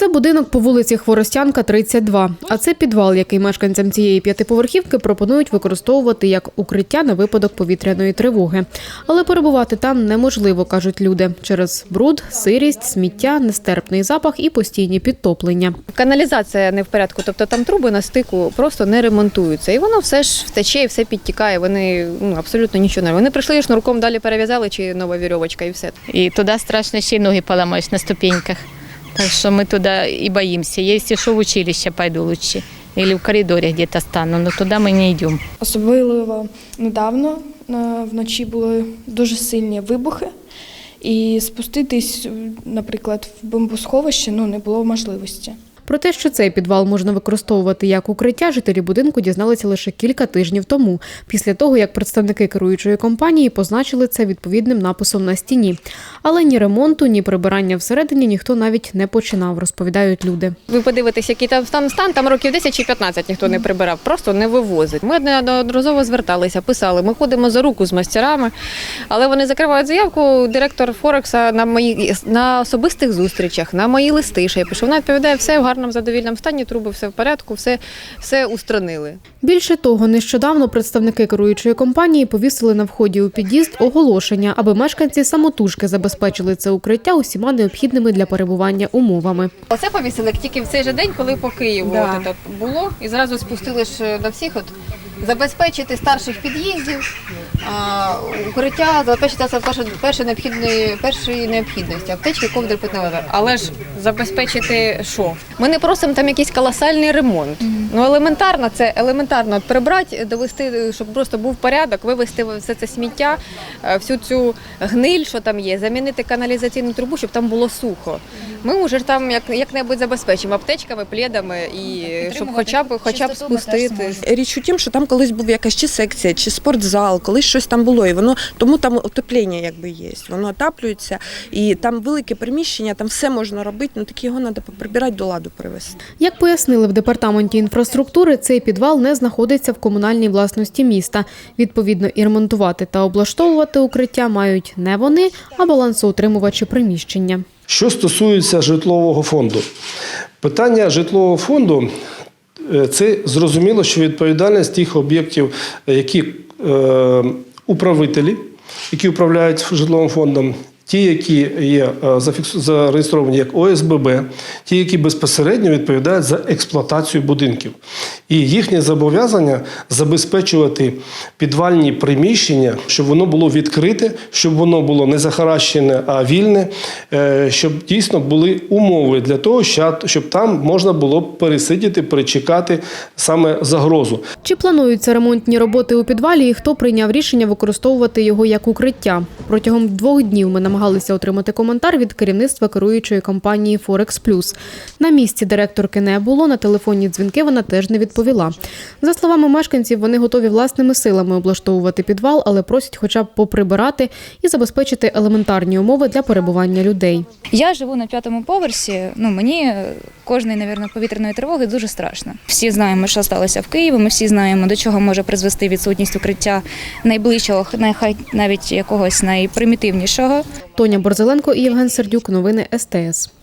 Це будинок по вулиці Хворостянка, 32. А це підвал, який мешканцям цієї п'ятиповерхівки пропонують використовувати як укриття на випадок повітряної тривоги. Але перебувати там неможливо, кажуть люди, через бруд, сирість, сміття, нестерпний запах і постійні підтоплення. Каналізація не в порядку, тобто там труби на стику просто не ремонтуються. І воно все ж втече і все підтікає. Вони ну, абсолютно нічого не. Вони прийшли шнурком далі перев'язали, чи нова вірьовочка, і все. И туда страшно ще й ноги поломаешь на ступеньках. Так что мы туда и боимся. Я, если что, в училище пойду лучше. Или в коридоре где-то стану, но туда мы не йдемо. Особливо недавно е, вночі були дуже сильні вибухи, і спуститись, наприклад, в бомбосховище ну, не було можливості. Про те, що цей підвал можна використовувати як укриття, жителі будинку дізналися лише кілька тижнів тому, після того як представники керуючої компанії позначили це відповідним написом на стіні. Але ні ремонту, ні прибирання всередині ніхто навіть не починав, розповідають люди. Ви подивитесь, який там там стан, там років 10 чи 15 ніхто не прибирав, просто не вивозить. Ми неодноразово зверталися, писали. Ми ходимо за руку з мастерами, але вони закривають заявку. Директор Форекса на мої на особистих зустрічах, на мої листи. Що я пишу. Вона відповідає, все в гарному задовільному стані, труби все в порядку, все, все устранили. Більше того, нещодавно представники керуючої компанії повісили на вході у під'їзд оголошення, аби мешканці самотужки забезпечили це укриття усіма необхідними для перебування умовами. Оце повісили як тільки в цей же день, коли по Києву Да. от було, і зразу спустили ж на всіх от. Забезпечити старших під'їздів, укриття, забезпечити це перше, перше необхідної, першої необхідності, аптечки, ковдри, питна вода. Але ж забезпечити що? Ми не просимо там якийсь колосальний ремонт. Ну елементарно це елементарно прибрати, довести, щоб просто був порядок, вивезти все це сміття, е, всю цю гниль, що там є, замінити каналізаційну трубу, щоб там було сухо. Ми вже ж там як, як-небудь забезпечимо аптечками, пледами і щоб хоча б хоча б спустити. Річ у тім, що там колись був якась чи секція, чи спортзал, колись щось там було, і воно тому там отоплення якби є. Воно отаплюється, і там велике приміщення, там все можна робити, ну так його треба прибирати до ладу привести. Як пояснили в департаменті інфраструктури, цей підвал не знаходиться в комунальній власності міста. Відповідно, і ремонтувати та облаштовувати укриття мають не вони, а балансоутримувачі приміщення. Що стосується житлового фонду, питання житлового фонду це зрозуміло, що відповідальність тих об'єктів, е, які е, управителі, які управляють житловим фондом. Ті, які є е, зареєстровані як ОСББ, ті, які безпосередньо відповідають за експлуатацію будинків. І їхнє зобов'язання забезпечувати підвальні приміщення, щоб воно було відкрите, щоб воно було не захаращене, а вільне, е, щоб дійсно були умови для того, щоб там можна було пересидіти, перечекати саме загрозу. Чи плануються ремонтні роботи у підвалі і хто прийняв рішення використовувати його як укриття? Протягом двох днів ми намагалися отримати коментар від керівництва керуючої компанії Форекс Плюс. На місці директорки не було. На телефонні дзвінки вона теж не відповіла. За словами мешканців, вони готові власними силами облаштовувати підвал, але просять хоча б поприбирати і забезпечити елементарні умови для перебування людей. Я живу на п'ятому поверсі. Ну мені кожної, навірно, повітряної тривоги дуже страшно. Всі знаємо, що сталося в Києві. Ми всі знаємо, до чого може призвести відсутність укриття найближчого, нехай навіть якогось найпримітивнішого. Тоня Борзеленко і Євген Сердюк. Новини СТС.